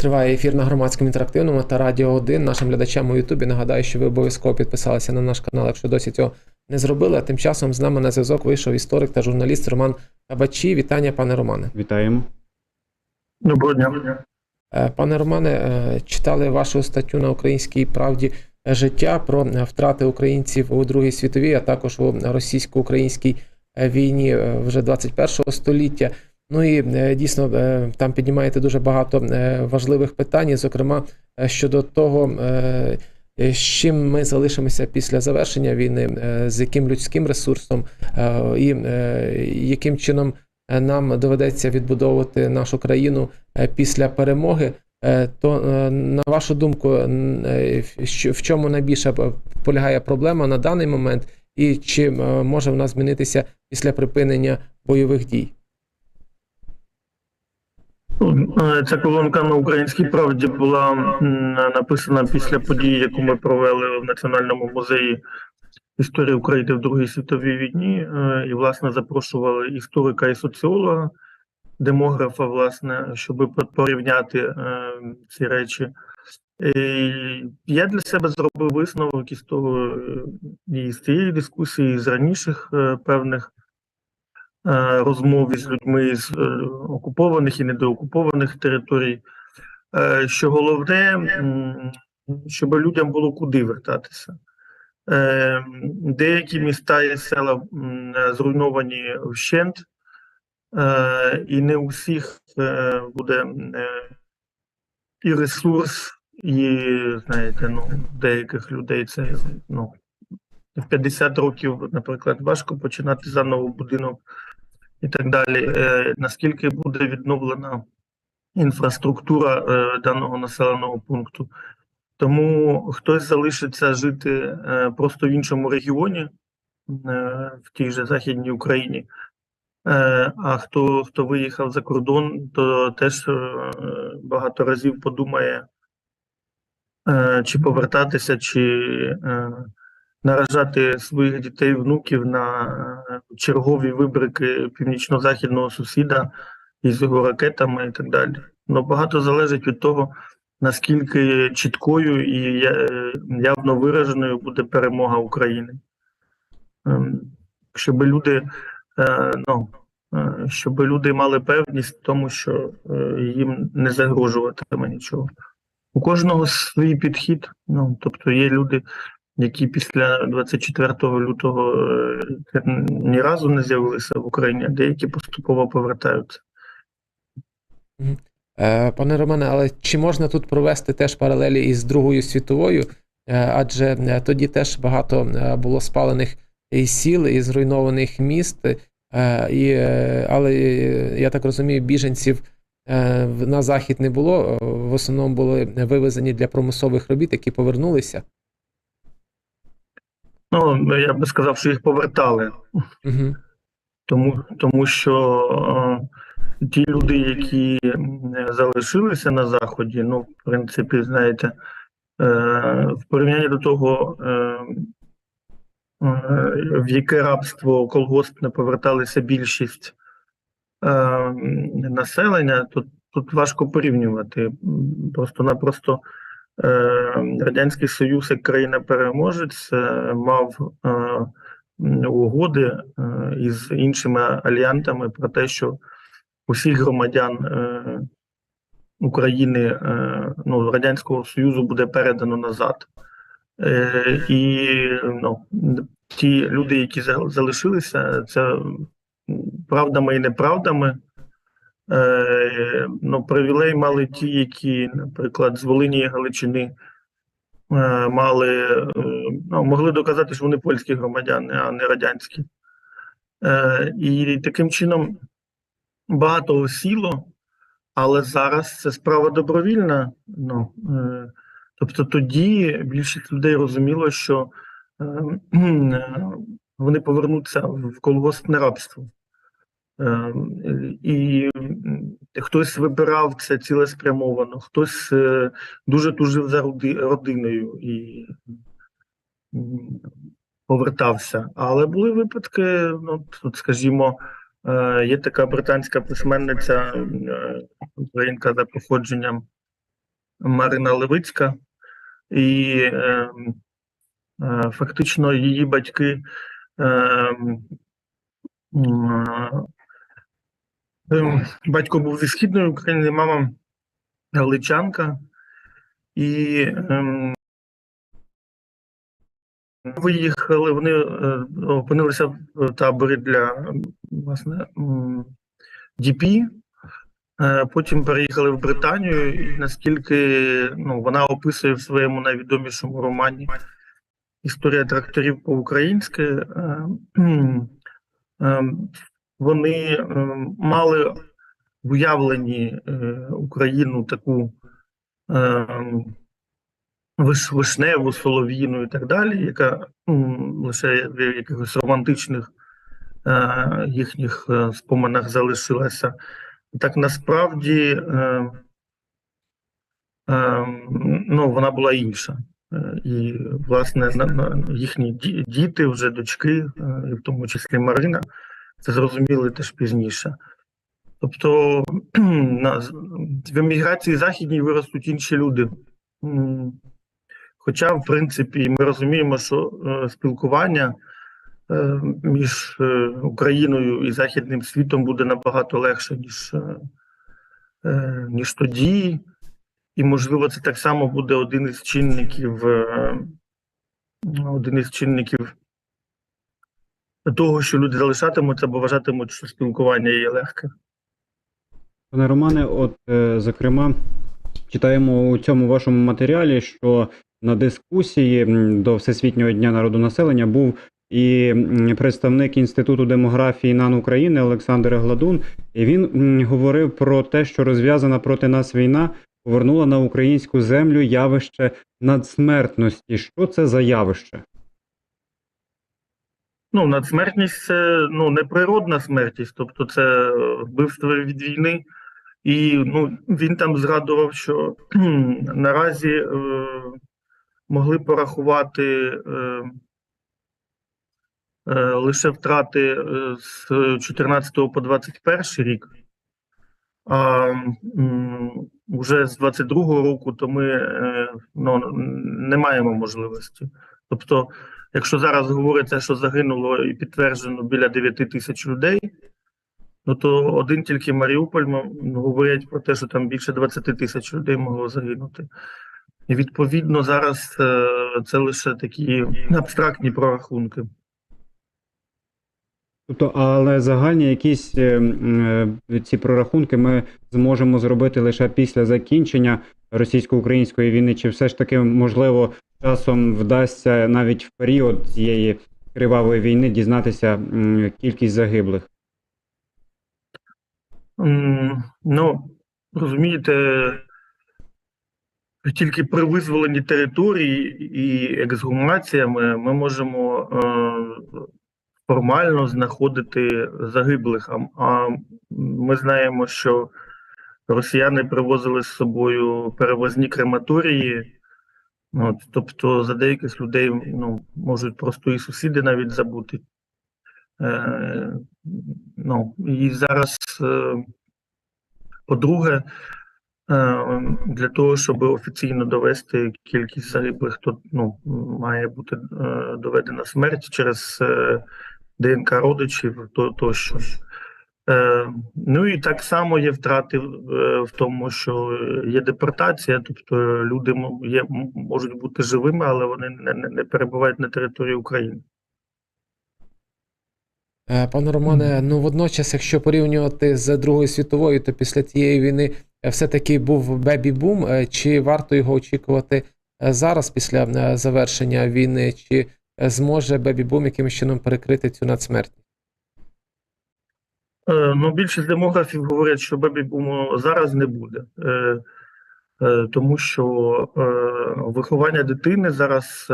Триває ефір на громадському інтерактивному та Радіо 1. Нашим глядачам у Ютубі нагадаю, що ви обов'язково підписалися на наш канал, якщо досі цього не зробили. А тим часом з нами на зв'язок вийшов історик та журналіст Роман Кабачі. Вітання, пане Романе. Вітаємо. Доброго дня. Е, Пане Романе, е, читали вашу статтю на українській правді життя про втрати українців у Другій світовій, а також у російсько-українській е, війні вже 21 століття. Ну і е, дійсно е, там піднімаєте дуже багато е, важливих питань, зокрема щодо того, з чим ми залишимося після завершення війни, з яким людським ресурсом і яким чином нам доведеться відбудовувати нашу країну після перемоги. То на вашу думку, в чому найбільше полягає проблема на даний момент, і чи може вона змінитися після припинення бойових дій? Е, Ця колонка на українській правді була написана після події, яку ми провели в Національному музеї історії України в Другій світовій війні, е, і власне запрошували історика і соціолога, демографа, власне, щоб порівняти е, ці речі. І я для себе зробив висновок із того і з цієї дискусії, і з раніших певних розмов із людьми з е, окупованих і недоокупованих територій, е, що головне, щоб людям було куди вертатися. Е, Деякі міста і села зруйновані вщент, е, і не у всіх е, буде е, і ресурс, і знаєте, ну, деяких людей це ну, в 50 років, наприклад, важко починати заново будинок і так далі. Е, наскільки буде відновлена інфраструктура е, даного населеного пункту? Тому хтось залишиться жити е, просто в іншому регіоні, в тій же Західній Україні. А хто, хто виїхав за кордон, то теж багато разів подумає, чи повертатися, чи наражати своїх дітей, внуків на е, чергові вибрики північно-західного сусіда із його ракетами і так далі. Ну багато залежить від того, наскільки чіткою і е, явно вираженою буде перемога України. Ем, Щоб люди, е, ну, щоб люди мали певність в тому, що їм не загрожуватиме нічого. У кожного свій підхід. Ну, тобто є люди, які після 24 лютого е, ні разу не з'явилися в Україні, а деякі поступово повертаються. Е, Пане Романе, але чи можна тут провести теж паралелі із Другою світовою? Е, Адже тоді теж багато було спалених і сіл, і зруйнованих міст, і, але я так розумію, біженців на захід не було. В основному були вивезені для промислових робіт, які повернулися. Ну, я би сказав, що їх повертали. Угу. Тому, тому що е, ті люди, які залишилися на заході, ну, в принципі, знаєте, е, в порівнянні до того, е, е, в яке рабство колгоспне поверталися більшість е, населення, то тут важко порівнювати. Просто-напросто Радянський Союз як країна-переможець е, мав е, угоди е, із іншими альянтами про те, що усіх громадян е, України е, ну, Радянського Союзу буде передано назад. Е, І ну, ті люди, які за- залишилися, це правдами і неправдами. Е, ну, привілей мали ті, які, наприклад, з Волині і Галичини е, мали, е, ну, могли доказати, що вони польські громадяни, а не радянські. І таким чином багато осіло, але зараз це справа добровільна. Ну, тобто тоді більшість людей розуміло, що е, е, вони повернуться в колгоспне рабство. Е, І хтось вибирав це цілеспрямовано, хтось е, дуже тужив за родиною і повертався. Але були випадки, ну, тут, скажімо, е, є така британська письменниця, е, українка за походженням Марина Левицька, і е, е, фактично її батьки е, м, е, батько був зі східної України, мама Галичанка, і ем, виїхали, вони е, опинилися в таборі для власне ДП. Е, Потім переїхали в Британію, і наскільки ну, вона описує в своєму найвідомішому романі Історія тракторів по-українськи. е, е, Вони е, мали в уявленні е, Україну таку е, виш, вишневу, солов'їну і так далі, яка лише в якихось романтичних е, їхніх е, споминах залишилася. Так насправді е, е, ну, вона була інша. І, власне, їхні діти, вже дочки, і в тому числі Марина, це зрозуміли теж пізніше. Тобто на, в еміграції західній виростуть інші люди. Хоча, в принципі, ми розуміємо, що е, спілкування е, між е, Україною і Західним світом буде набагато легше, ніж, е, е, ніж тоді. І, можливо, це так само буде один із чинників, е, один із чинників того, що люди залишатимуться, бо вважатимуть, що спілкування є легке. Пане Романе, от е, зокрема, читаємо у цьому вашому матеріалі, що на дискусії до Всесвітнього дня народонаселення був і представник Інституту демографії НАН України Олександр Гладун, і він говорив про те, що розв'язана проти нас війна повернула на українську землю явище надсмертності. Що це за явище? Ну, надсмертність це ну, не природна смертність, тобто це е, вбивство від війни. І ну, він там згадував, що наразі е, могли порахувати е, е, лише втрати е, з 14 по 21 рік. А вже з 22-го року то ми е, ну, не маємо можливості. Тобто, якщо зараз говориться, що загинуло і підтверджено біля 9 тисяч людей, ну то один тільки Маріуполь говорять про те, що там більше 20 тисяч людей могло загинути. І відповідно зараз е, це лише такі абстрактні прорахунки. Тобто, але загальні якісь е, е, ці прорахунки ми зможемо зробити лише після закінчення російсько-української війни, чи все ж таки можливо часом вдасться навіть в період цієї кривавої війни дізнатися кількість загиблих? Ну, розумієте, тільки при визволенні території і ексгумаціями ми можемо е, формально знаходити загиблих. А, ми знаємо, що росіяни привозили з собою перевозні крематорії. От, тобто за деяких людей ну, можуть просто і сусіди навіть забути. Е, ну, і зараз, е, по-друге, е, для того, щоб офіційно довести кількість загиблих, то ну, має бути е, доведена смерть через е, ДНК родичів то, тощо. Е, ну і так само є втрати е, в тому, що є депортація, тобто люди є, можуть бути живими, але вони не, не, не перебувають на території України. Е, Пане Романе, ну водночас, якщо порівнювати з Другою світовою, то після тієї війни е, все-таки був бебі-бум. Чи варто його очікувати зараз, після завершення війни, чи зможе бебі-бум якимось чином перекрити цю надсмертність? Е, Ну, більшість демографів говорять, що бебі-буму зараз не буде, е, е, тому що виховання дитини зараз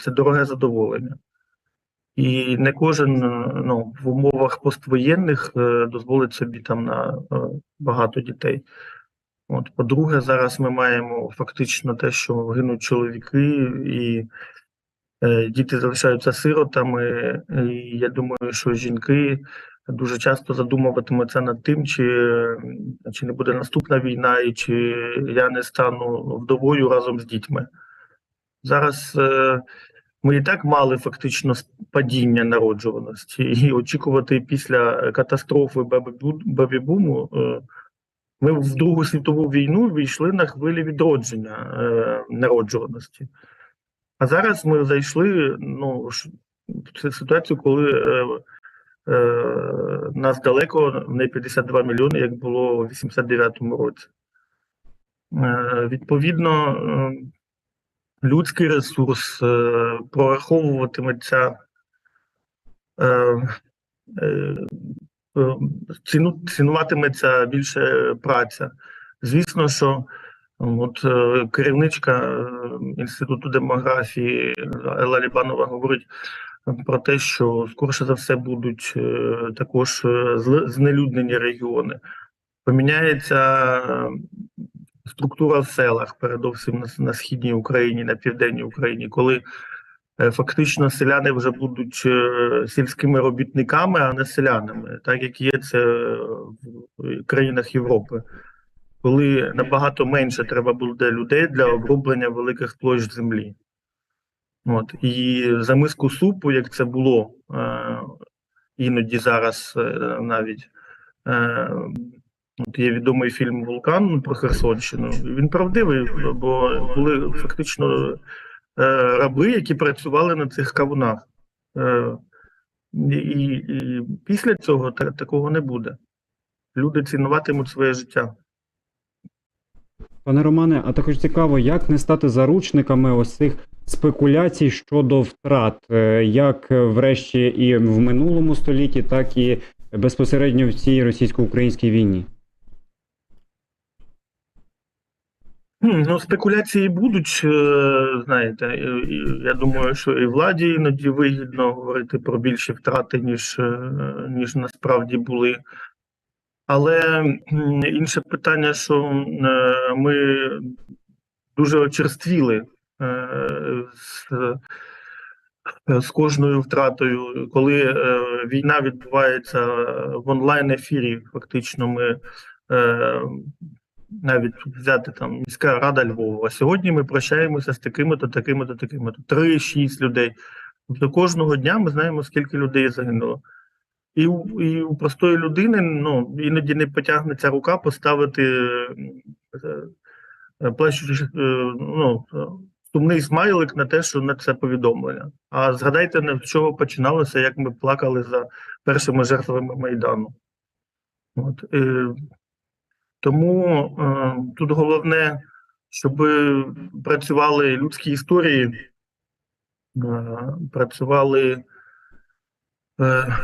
це дороге задоволення. І не кожен ну, в умовах поствоєнних дозволить собі там на багато дітей. От, по-друге, зараз ми маємо фактично те, що гинуть чоловіки, і діти залишаються сиротами. І я думаю, що жінки дуже часто задумуватиметься над тим, чи, чи не буде наступна війна, і чи я не стану вдовою разом з дітьми. Зараз е, ми і так мали фактично падіння народжуваності, і очікувати після катастрофи е, Ми в Другу світову війну війшли на хвилі відродження е, народжуваності. А зараз ми зайшли ну, в ситуацію, коли е, е, нас далеко не 52 мільйони, як було у 89-му році. Е, відповідно, е, людський ресурс е, прораховуватиметься. Е, е, е, ціну, цінуватиметься більше праця. Звісно, що от е, керівничка е, інституту демографії Елла Лібанова говорить про те, що скорше за все будуть е, також знелюднені регіони. Поміняється структура в селах, передовсім на, східній Україні, на південній Україні, коли фактично селяни вже будуть сільськими робітниками, а не селянами, так як є це в країнах Європи. Коли набагато менше треба буде людей для оброблення великих площ землі. От. І за миску супу, як це було е, іноді зараз е, навіть. Е, от є відомий фільм Вулкан про Херсонщину. Він правдивий, бо були фактично е, раби, які працювали на цих кавунах. Е, і, і, і після цього та, такого не буде. Люди цінуватимуть своє життя. Пане Романе, а також цікаво, як не стати заручниками ось цих спекуляцій щодо втрат, е, як е, врешті і в минулому столітті, так і безпосередньо в цій російсько-українській війні. Ну, спекуляції будуть, е, знаєте, я думаю, що і владі іноді вигідно говорити про більші втрати, ніж, ніж насправді були. Але інше питання, що е, ми дуже очерствіли е, з, е, з кожною втратою. Коли війна відбувається в онлайн-ефірі, фактично ми навіть взяти там міська рада Львова. Сьогодні ми прощаємося з такими-то, такими-то, такими-то. Три-шість людей. Тобто кожного дня ми знаємо, скільки людей загинуло. І, у- і у простої людини ну, іноді не потягнеться рука поставити е, е, плачучи, е, ну, сумний смайлик на те, що на це повідомлення. А згадайте, з чого починалося, як ми плакали за першими жертвами Майдану. От, е, тому е, тут головне, щоб працювали людські історії, е, працювали е,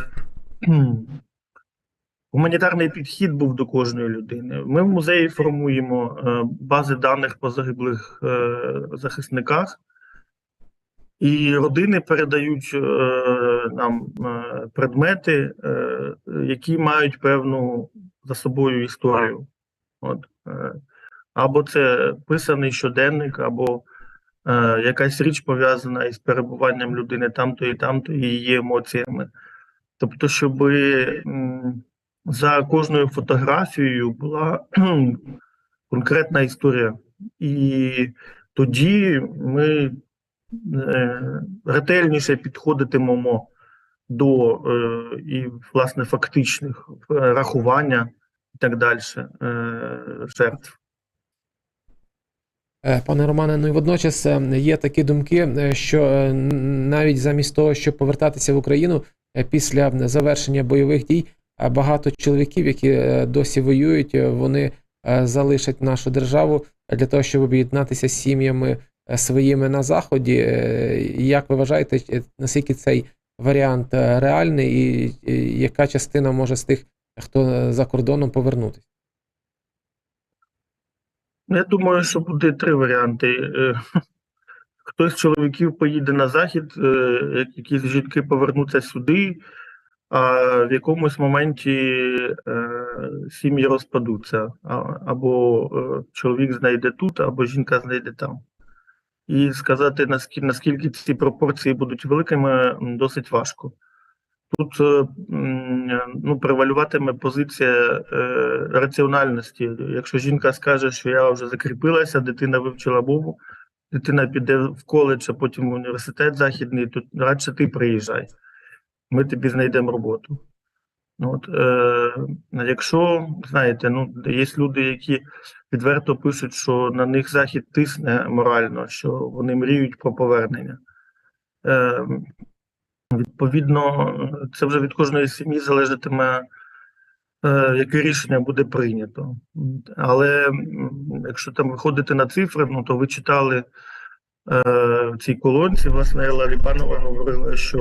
гуманітарний підхід був до кожної людини. Ми в музеї формуємо е, бази даних по загиблих е, захисниках, і родини передають е, нам предмети, які мають певну за собою історію. От, або це писаний щоденник, або якась річ пов'язана із перебуванням людини там-то і там-то, і її емоціями. Тобто, щоб за кожною фотографією була конкретна історія. І тоді ми е, ретельніше підходитимемо до е, і, власне, фактичних е, рахування і так далі жертв. Пане Романе, ну і водночас є такі думки, що навіть замість того, щоб повертатися в Україну після завершення бойових дій, е, багато чоловіків, які е, досі воюють, е, вони е, залишать нашу державу для того, щоб об'єднатися з сім'ями е, своїми на заході. Е, Як ви вважаєте, е, наскільки цей варіант е, реальний, і яка частина може з тих, хто е, за кордоном повернутися? Ну, Я думаю, що буде три варіанти. Хтось з чоловіків поїде на захід, е, якісь жінки повернуться сюди, а в якомусь моменті е, сім'ї розпадуться. Або е, чоловік знайде тут, або жінка знайде там. І сказати, наскільки, ці пропорції будуть великими, досить важко. тут ну, превалюватиме позиція раціональності. Якщо жінка скаже, що я вже закріпилася, дитина вивчила мову, дитина піде в коледж, а потім в університет західний, то радше ти приїжджай. Ми тобі знайдемо роботу. Ну, От, е, якщо, знаєте, ну, є люди, які відверто пишуть, що на них захід тисне морально, що вони мріють про повернення. Е, відповідно, це вже від кожної сім'ї залежатиме, яке рішення буде прийнято. Але якщо там виходити на цифри, ну то ви читали е, в цій колонці, власне, Елла Лібанова говорила, що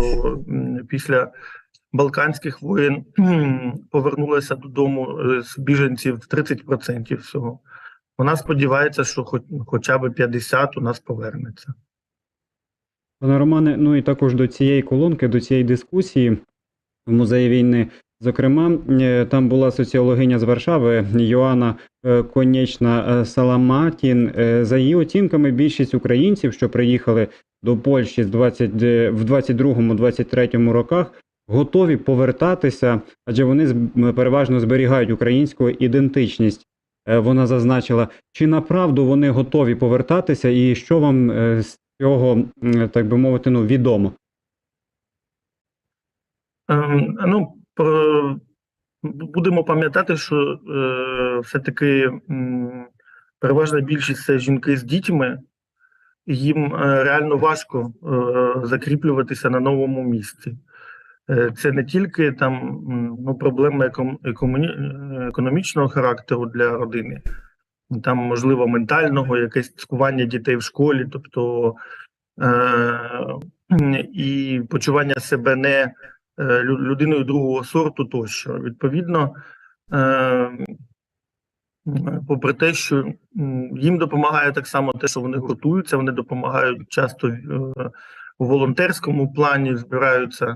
після Балканських воєн кхм, повернулося додому е, з біженців 30% всього. Вона сподівається, що хоч, хоча б 50 у нас повернеться. Пане Романе, ну і також до цієї колонки, до цієї дискусії в музеї війни. Зокрема, е, там була соціологиня з Варшави Йоанна е, Конечна е, Саламатін. За її оцінками, більшість українців, що приїхали до Польщі з 20, е, в 22-23 роках, готові повертатися, адже вони переважно зберігають українську ідентичність. Вона зазначила, чи направду вони готові повертатися, і що вам з цього, так би мовити, ну, відомо? Ем, ну, будемо пам'ятати, що е, все-таки переважна більшість це жінки з дітьми, їм е, реально важко е, закріплюватися на новому місці. Е, Це не тільки там ну, проблеми е, економічного характеру для родини, там, можливо, ментального, якесь цькування дітей в школі, тобто е, і почування себе не е, людиною другого сорту тощо. Відповідно, е, попри те, що їм допомагає так само те, що вони гуртуються, вони допомагають часто е, у волонтерському плані, збираються.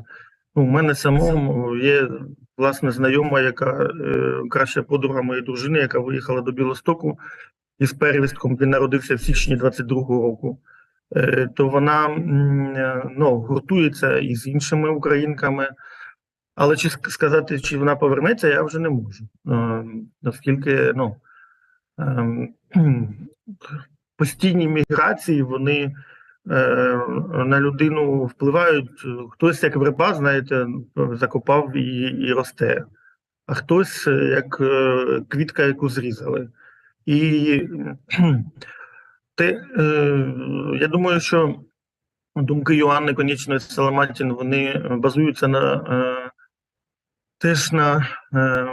Ну, у мене самому є власне знайома, яка е, краща подруга моєї дружини, яка виїхала до Білостоку із перевістком, він народився в січні 22-го року. Е, то вона е, ну, гуртується із іншими українками. Але чи сказати, чи вона повернеться, я вже не можу. Е, Оскільки ну, ем, постійні міграції вони на людину впливають. Хтось як верба, знаєте, закопав і, і росте, а хтось як квітка, яку зрізали. І те, е, я думаю, що думки Йоанни Конічної Саламатін вони базуються на е, теж на е,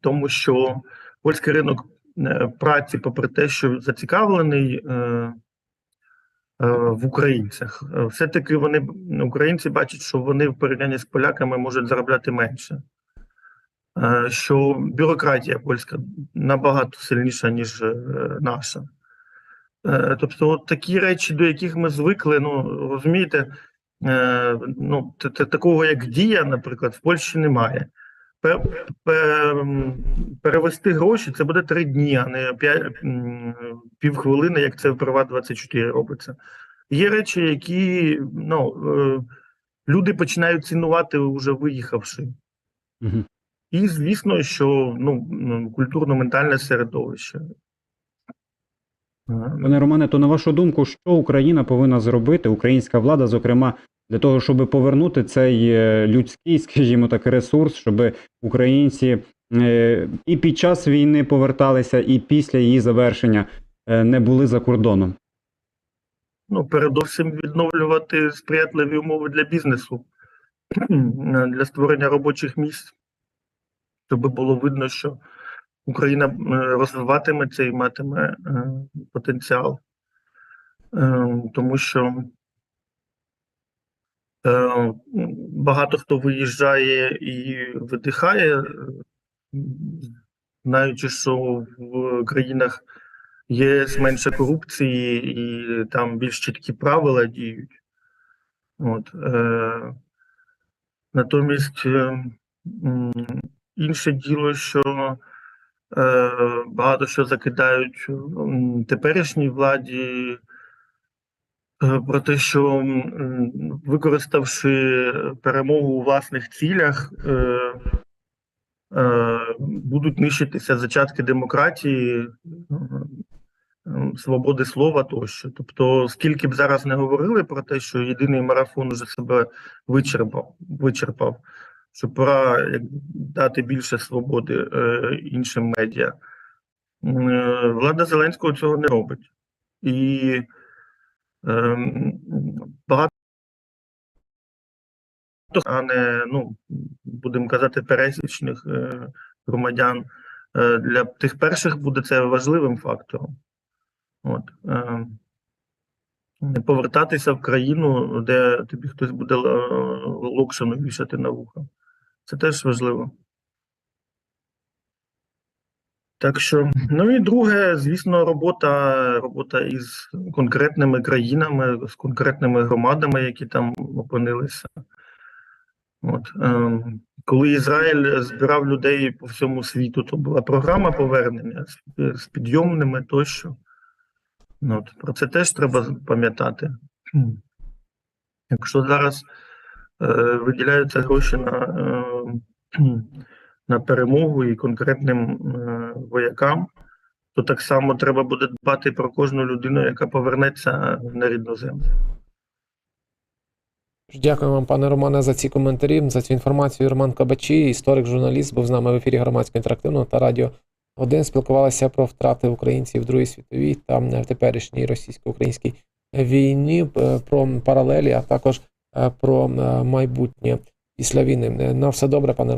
тому, що польський ринок е, праці, попри те, що зацікавлений е, е, в українцях, все-таки вони українці бачать, що вони в порівнянні з поляками можуть заробляти менше. Е, Що бюрократія польська набагато сильніша, ніж наша. Е, Тобто, от такі речі, до яких ми звикли, ну розумієте, е, ну, такого як дія, наприклад, в Польщі немає. Пе- пе- Перевести гроші це буде три дні, а не півхвилини, як це в Приват 24 робиться. Є речі, які ну, е, люди починають цінувати вже виїхавши. Мгм. І звісно, що ну, культурно-ментальне середовище. Пане Романе, то на вашу думку, що Україна повинна зробити, українська влада, зокрема, для того, щоб повернути цей е, людський, скажімо так, ресурс, щоб українці е, і під час війни поверталися, і після її завершення е, не були за кордоном? Ну, передовсім відновлювати сприятливі умови для бізнесу, для створення робочих місць, щоб було видно, що Україна е, розвиватиметься і матиме е, потенціал. Е, Тому що багато хто виїжджає і видихає, знаючи, що в країнах ЄС менше корупції і там більш чіткі правила діють. От, натомість інше діло, що багато що закидають теперішній владі е, про те, що використавши перемогу у власних цілях, е, е, будуть нищитися зачатки демократії, е, е, свободи слова тощо. Тобто, скільки б зараз не говорили про те, що єдиний марафон вже себе вичерпав, вичерпав, що пора дати більше свободи е, іншим медіа. Е, Влада Зеленського цього не робить. І ем, багато, а не, ну, будемо казати, пересічних е, громадян. Е, Для тих перших буде це важливим фактором. От, е, не повертатися в країну, де тобі хтось буде е, локшину вішати на вуха. Це теж важливо. Так що, ну і друге, звісно, робота, робота із конкретними країнами, з конкретними громадами, які там опинилися. От, ем, коли Ізраїль збирав людей по всьому світу, то була програма повернення з, підйомними тощо. Ну, от, про це теж треба пам'ятати. Якщо зараз виділяються гроші на, е, на перемогу і конкретним е, воякам, то так само треба буде дбати про кожну людину, яка повернеться на рідну землю. Дякую вам, пане Романе, за ці коментарі, за цю інформацію. Роман Кабачі, історик, журналіст, був з нами в ефірі громадського інтерактивного та радіо 1. Спілкувалися про втрати українців в Другій світовій та в теперішній російсько-українській війні, е, про паралелі, а також е, про е, майбутнє після війни. На все добре, пане Романе.